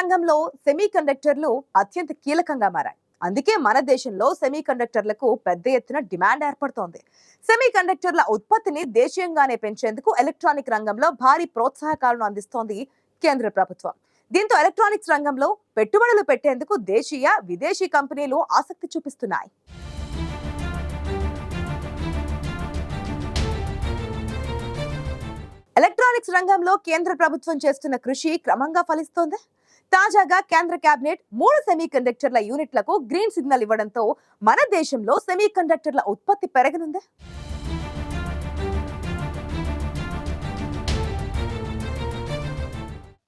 రంగంలో సెమీ కండక్టర్లు అత్యంత కీలకంగా మారాయి. అందుకే మన దేశంలో సెమీ కండక్టర్లకు పెద్ద ఎత్తున డిమాండ్ ఏర్పడుతోంది. సెమీ కండక్టర్ల ఉత్పత్తిని దేశీయంగానే పెంచేందుకు ఎలక్ట్రానిక్ రంగంలో భారీ ప్రోత్సాహకాలను అందిస్తోంది కేంద్ర ప్రభుత్వం. దీంతో ఎలక్ట్రానిక్స్ రంగంలో పెట్టుబడులు పెట్టేందుకు దేశీయ విదేశీ కంపెనీలు ఆసక్తి చూపిస్తున్నాయి. ఎలక్ట్రానిక్స్ రంగంలో కేంద్ర ప్రభుత్వం చేస్తున్న కృషి క్రమంగా ఫలిస్తోంది. తాజాగా కేంద్ర కేబినెట్ మూడు సెమీ కండక్టర్ల యూనిట్లకు గ్రీన్ సిగ్నల్ ఇవ్వడంతో మన దేశంలో సెమీ కండక్టర్ల ఉత్పత్తి పెరగనుంది.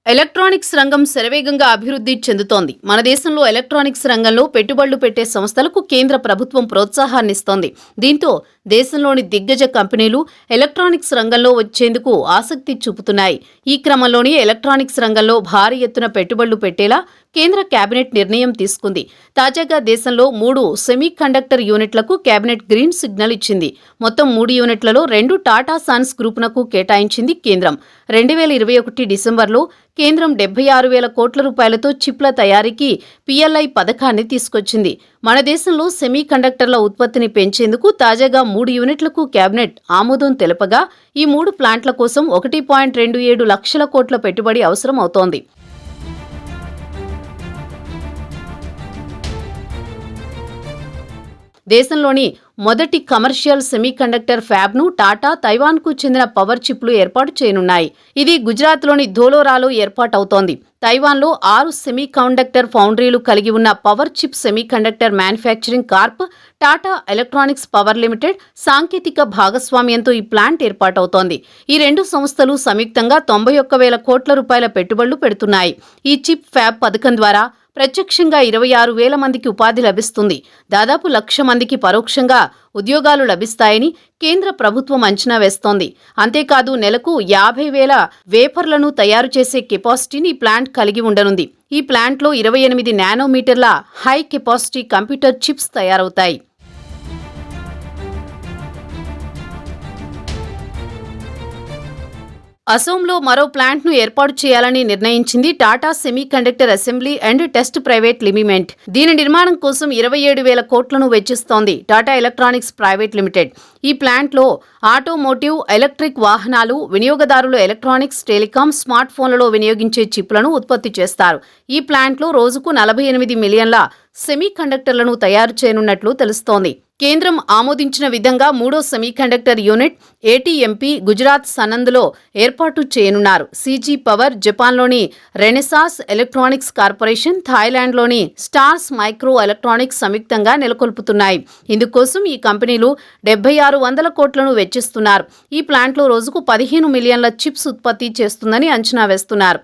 ఎలక్ట్రానిక్స్ రంగం శరవేగంగా అభివృద్ధి చెందుతోంది. మన దేశంలో ఎలక్ట్రానిక్స్ రంగంలో పెట్టుబడులు పెట్టే సంస్థలకు కేంద్ర ప్రభుత్వం ప్రోత్సాహాన్నిస్తోంది. దీంతో దేశంలోని దిగ్గజ కంపెనీలు ఎలక్ట్రానిక్స్ రంగంలో వచ్చేందుకు ఆసక్తి చూపుతున్నాయి. ఈ క్రమంలోనే ఎలక్ట్రానిక్స్ రంగంలో భారీ ఎత్తున పెట్టుబడులు పెట్టేలా కేంద్ర కేబినెట్ నిర్ణయం తీసుకుంది. తాజాగా దేశంలో మూడు సెమీ కండక్టర్ యూనిట్లకు కేబినెట్ గ్రీన్ సిగ్నల్ ఇచ్చింది. మొత్తం మూడు యూనిట్లలో రెండు టాటా సాన్స్ గ్రూపునకు కేటాయించింది కేంద్రం. రెండు వేల ఇరవై ఒకటి డిసెంబర్లో కేంద్రం డెబ్బై ఆరు వేల కోట్ల రూపాయలతో చిప్ల తయారీకి పిఎల్ఐ పథకాన్ని తీసుకొచ్చింది. మన దేశంలో సెమీ కండక్టర్ల ఉత్పత్తిని పెంచేందుకు తాజాగా మూడు యూనిట్లకు కేబినెట్ ఆమోదం తెలపగా ఈ మూడు ప్లాంట్ల కోసం ఒకటి పాయింట్ రెండు ఏడు లక్షల కోట్ల పెట్టుబడి అవసరం అవుతోంది దేశంలోని మొదటి కమర్షియల్ సెమీకండక్టర్ ఫ్యాబ్ను టాటా తైవాన్కు చెందిన పవర్ చిప్లు ఏర్పాటు చేయనున్నాయి. ఇది గుజరాత్లోని ధోలోరాలో ఏర్పాటవుతోంది. తైవాన్లో ఆరు సెమీ కండక్టర్ ఫౌండరీలు కలిగి ఉన్న power chip semi conductor manufacturing corp Tata electronics power limited సాంకేతిక భాగస్వామ్యంతో ఈ ప్లాంట్ ఏర్పాటవుతోంది. ఈ రెండు సంస్థలు సంయుక్తంగా తొంభై ఒక్క వేల కోట్ల రూపాయల పెట్టుబడులు పెడుతున్నాయి. ఈ చిప్ ఫ్యాబ్ పథకం ద్వారా ప్రత్యక్షంగా ఇరవై ఆరు వేల మందికి ఉపాధి లభిస్తుంది. దాదాపు లక్ష మందికి పరోక్షంగా ఉద్యోగాలు లభిస్తాయని కేంద్ర ప్రభుత్వం అంచనా వేస్తోంది. అంతేకాదు నెలకు యాభై వేల వేపర్లను తయారు చేసే కెపాసిటీని ప్లాంట్ కలిగి ఉండనుంది. ఈ ప్లాంట్లో ఇరవై ఎనిమిది నానోమీటర్ల హై కెపాసిటీ కంప్యూటర్ చిప్స్ తయారవుతాయి. అసోంలో మరో ప్లాంట్ను ఏర్పాటు చేయాలని నిర్ణయించింది Tata semi conductor assembly and test private limited దీని నిర్మాణం కోసం ఇరవై ఏడు వేల కోట్లను వెచ్చిస్తోంది టాటా ఎలక్ట్రానిక్స్ ప్రైవేట్ లిమిటెడ్. ఈ ప్లాంట్లో ఆటోమోటివ్ ఎలక్ట్రిక్ వాహనాలు వినియోగదారులు ఎలక్ట్రానిక్స్ టెలికాం స్మార్ట్ ఫోన్లలో వినియోగించే చిప్లను ఉత్పత్తి చేస్తారు. ఈ ప్లాంట్లో రోజుకు నలభై ఎనిమిది మిలియన్ల సెమీ కండక్టర్లను తయారు చేయనున్నట్లు తెలుస్తోంది. కేంద్రం ఆమోదించిన విధంగా మూడో సెమీకండక్టర్ యూనిట్ ఏటీఎంపీ గుజరాత్ సనంద్లో ఏర్పాటు చేయనున్నారు. సీజీ పవర్ జపాన్లోని రెనెసాస్ ఎలక్ట్రానిక్స్ కార్పొరేషన్ థాయిలాండ్లోని స్టార్స్ మైక్రో ఎలక్ట్రానిక్స్ సంయుక్తంగా నెలకొల్పుతున్నాయి. ఇందుకోసం ఈ కంపెనీలు డెబ్బై ఆరు వందల కోట్లను వెచ్చిస్తున్నారు. ఈ ప్లాంట్లో రోజుకు పదిహేను మిలియన్ల చిప్స్ ఉత్పత్తి చేస్తుందని అంచనా వేస్తున్నారు.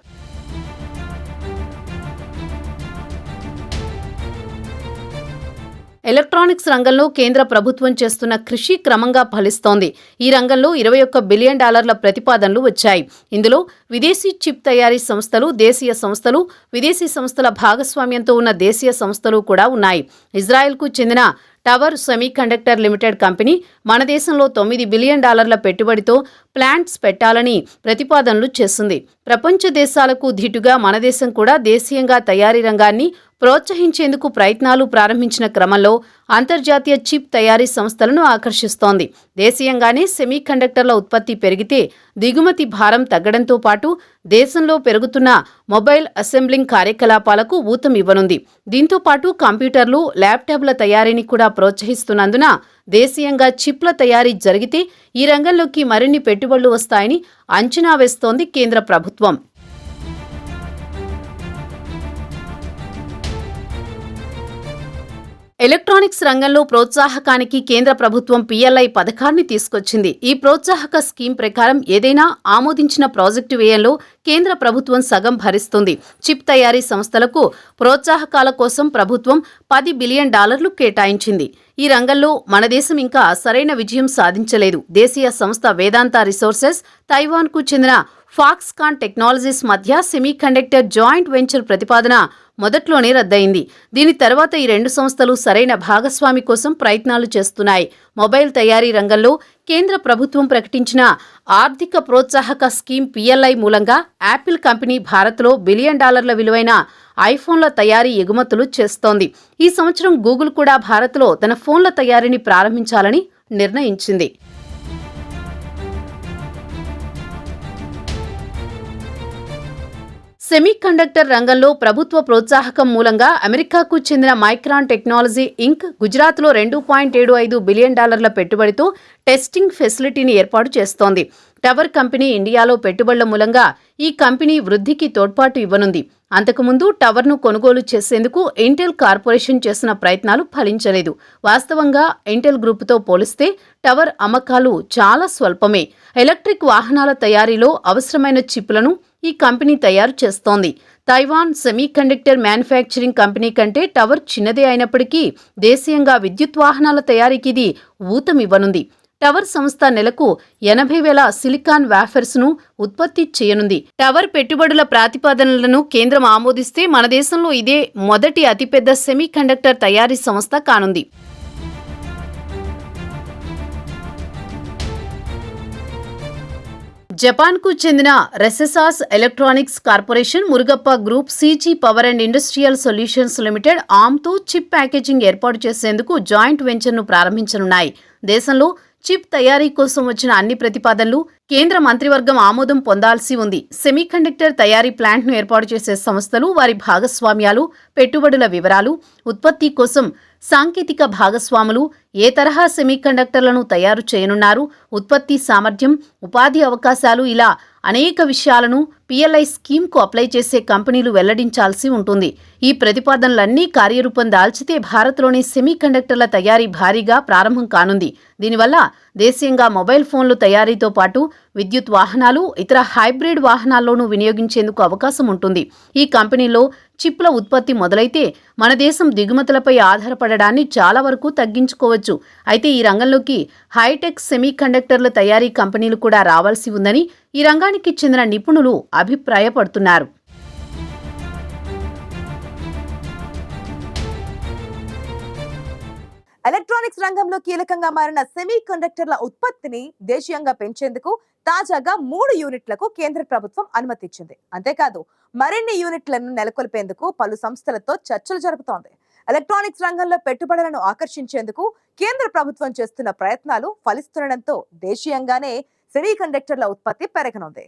ఎలక్ట్రానిక్స్ రంగంలో కేంద్ర ప్రభుత్వం చేస్తున్న కృషి క్రమంగా ఫలిస్తోంది. ఈ రంగంలో ఇరవై ఒక్క బిలియన్ డాలర్ల ప్రతిపాదనలు వచ్చాయి. ఇందులో విదేశీ చిప్ తయారీ సంస్థలు దేశీయ సంస్థలు విదేశీ సంస్థల భాగస్వామ్యంతో ఉన్న దేశీయ సంస్థలు కూడా ఉన్నాయి. ఇజ్రాయెల్కు చెందిన టవర్ సెమీకండక్టర్ లిమిటెడ్ కంపెనీ మన దేశంలో తొమ్మిది బిలియన్ డాలర్ల పెట్టుబడితో ప్లాంట్స్ పెట్టాలని ప్రతిపాదనలు చేస్తుంది. ప్రపంచ దేశాలకు ధీటుగా మన దేశం కూడా దేశీయంగా తయారీ రంగాన్ని ప్రోత్సహించేందుకు ప్రయత్నాలు ప్రారంభించిన క్రమంలో అంతర్జాతీయ చిప్ తయారీ సంస్థలను ఆకర్షిస్తోంది. దేశీయంగానే సెమీ కండక్టర్ల ఉత్పత్తి పెరిగితే దిగుమతి భారం తగ్గడంతో పాటు దేశంలో పెరుగుతున్న మొబైల్ అసెంబ్లింగ్ కార్యకలాపాలకు ఊతం ఇవ్వనుంది. దీంతో పాటు కంప్యూటర్లు ల్యాప్టాప్ల తయారీని కూడా ప్రోత్సహిస్తున్నందున దేశీయంగా చిప్ల తయారీ జరిగితే ఈ రంగంలోకి మరిన్ని పెట్టుబడులు వస్తాయని అంచనా వేస్తోంది కేంద్ర ప్రభుత్వం. ఎలక్ట్రానిక్స్ రంగంలో ప్రోత్సాహకానికి కేంద్ర ప్రభుత్వం పిఎల్ఐ పథకాన్ని తీసుకొచ్చింది. ఈ ప్రోత్సాహక స్కీమ్ ప్రకారం ఏదైనా ఆమోదించిన ప్రాజెక్టు వ్యయంలో కేంద్ర ప్రభుత్వం సగం భరిస్తుంది. చిప్ తయారీ సంస్థలకు ప్రోత్సాహకాల కోసం ప్రభుత్వం పది బిలియన్ డాలర్లు కేటాయించింది. ఈ రంగంలో మన దేశం ఇంకా సరైన విజయం సాధించలేదు. దేశీయ సంస్థ వేదాంత రిసోర్సెస్ తైవాన్కు చెందిన ఫాక్స్కాన్ టెక్నాలజీస్ మధ్య సెమీకండక్టర్ జాయింట్ వెంచర్ ప్రతిపాదన మొదట్లోనే రద్దయింది. దీని తర్వాత ఈ రెండు సంస్థలు సరైన భాగస్వామి కోసం ప్రయత్నాలు చేస్తున్నాయి. మొబైల్ తయారీ రంగంలో కేంద్ర ప్రభుత్వం ప్రకటించిన ఆర్థిక ప్రోత్సాహక స్కీమ్ పిఎల్ఐ మూలంగా యాపిల్ కంపెనీ భారత్లో బిలియన్ డాలర్ల విలువైన ఐఫోన్ల తయారీ ఎగుమతులు చేస్తోంది. ఈ సంవత్సరం గూగుల్ కూడా భారత్లో తన ఫోన్ల తయారీని ప్రారంభించాలని నిర్ణయించింది. సెమీకండక్టర్ రంగంలో ప్రభుత్వ ప్రోత్సాహకం మూలంగా అమెరికాకు చెందిన మైక్రాన్ టెక్నాలజీ ఇంక్ గుజరాత్లో రెండు పాయింట్ ఏడు ఐదు బిలియన్ డాలర్ల పెట్టుబడితో టెస్టింగ్ ఫెసిలిటీని ఏర్పాటు చేస్తోంది. టవర్ కంపెనీ ఇండియాలో పెట్టుబడుల మూలంగా ఈ కంపెనీ వృద్ధికి తోడ్పాటు ఇవ్వనుంది. అంతకుముందు టవర్ను కొనుగోలు చేసేందుకు ఇంటెల్ కార్పొరేషన్ చేసిన ప్రయత్నాలు ఫలించలేదు. వాస్తవంగా ఇంటెల్ గ్రూపుతో పోలిస్తే టవర్ అమ్మకాలు చాలా స్వల్పమే. ఎలక్ట్రిక్ వాహనాల తయారీలో అవసరమైన చిప్లను ఈ కంపెనీ తయారు చేస్తోంది. తైవాన్ సెమీకండక్టర్ మ్యానుఫ్యాక్చరింగ్ కంపెనీ కంటే టవర్ చిన్నదే అయినప్పటికీ దేశీయంగా విద్యుత్ వాహనాల తయారీకి ఇది ఊతమివ్వనుంది. టవర్ సంస్థ నెలకు ఎనభై వేల సిలికాన్ వ్యాఫర్స్ను ఉత్పత్తి చేయనుంది. టవర్ పెట్టుబడుల ప్రాతిపాదనలను కేంద్రం ఆమోదిస్తే మన దేశంలో ఇదే మొదటి అతిపెద్ద సెమీకండక్టర్ తయారీ సంస్థ కానుంది. జపాన్కు చెందిన Renesas electronics corporation Murugappa group CG power and industrial solutions limited ఆమ్తో chip packaging ఏర్పాటు చేసేందుకు జాయింట్ వెంచర్ను ప్రారంభించనున్నాయి. దేశంలో చిప్ తయారీ కోసం వచ్చిన అన్ని ప్రతిపాదనలు కేంద్ర మంత్రివర్గం ఆమోదం పొందాల్సి ఉంది. సెమీకండక్టర్ తయారీ ప్లాంట్ను ఏర్పాటు చేసే సంస్థలు వారి భాగస్వామ్యాలు పెట్టుబడుల వివరాలు ఉత్పత్తి కోసం సాంకేతిక భాగస్వాములు ఏ తరహా సెమీకండక్టర్లను తయారు చేయనున్నారు? ఉత్పత్తి సామర్థ్యం ఉపాధి అవకాశాలు ఇలా అనేక విషయాలను పిఎల్ఐ స్కీమ్కు అప్లై చేసే కంపెనీలు వెల్లడించాల్సి ఉంటుంది. ఈ ప్రతిపాదనలన్నీ కార్యరూపం దాల్చితే భారత్లోని సెమీకండక్టర్ల తయారీ భారీగా ప్రారంభం కానుంది. దీనివల్ల దేశీయంగా మొబైల్ ఫోన్లు తయారీతో పాటు విద్యుత్ వాహనాలు ఇతర హైబ్రిడ్ వాహనాల్లోనూ వినియోగించేందుకు అవకాశం ఉంటుంది. ఈ కంపెనీలో చిప్ల ఉత్పత్తి మొదలైతే మన దేశం దిగుమతులపై ఆధారపడడాన్ని చాలా వరకు తగ్గించుకోవచ్చు. అయితే ఈ రంగంలోకి హైటెక్ సెమీకండక్టర్ల తయారీ కంపెనీలు కూడా రావాల్సి ఉందని ఈ రంగానికి చెందిన నిపుణులు అభిప్రాయపడుతున్నారు. ఎలక్ట్రానిక్స్ రంగంలో కీలకంగా మారిన సెమీ కండక్టర్ల ఉత్పత్తిని దేశీయంగా పెంచేందుకు తాజాగా మూడు యూనిట్లకు కేంద్ర ప్రభుత్వం అనుమతిచ్చింది. అంతేకాదు మరిన్ని యూనిట్లను నెలకొల్పేందుకు పలు సంస్థలతో చర్చలు జరుపుతోంది. ఎలక్ట్రానిక్స్ రంగంలో పెట్టుబడులను ఆకర్షించేందుకు కేంద్ర ప్రభుత్వం చేస్తున్న ప్రయత్నాలు ఫలిస్తుండటంతో దేశీయంగానే సెమీ కండక్టర్ల ఉత్పత్తి పెరగనుంది.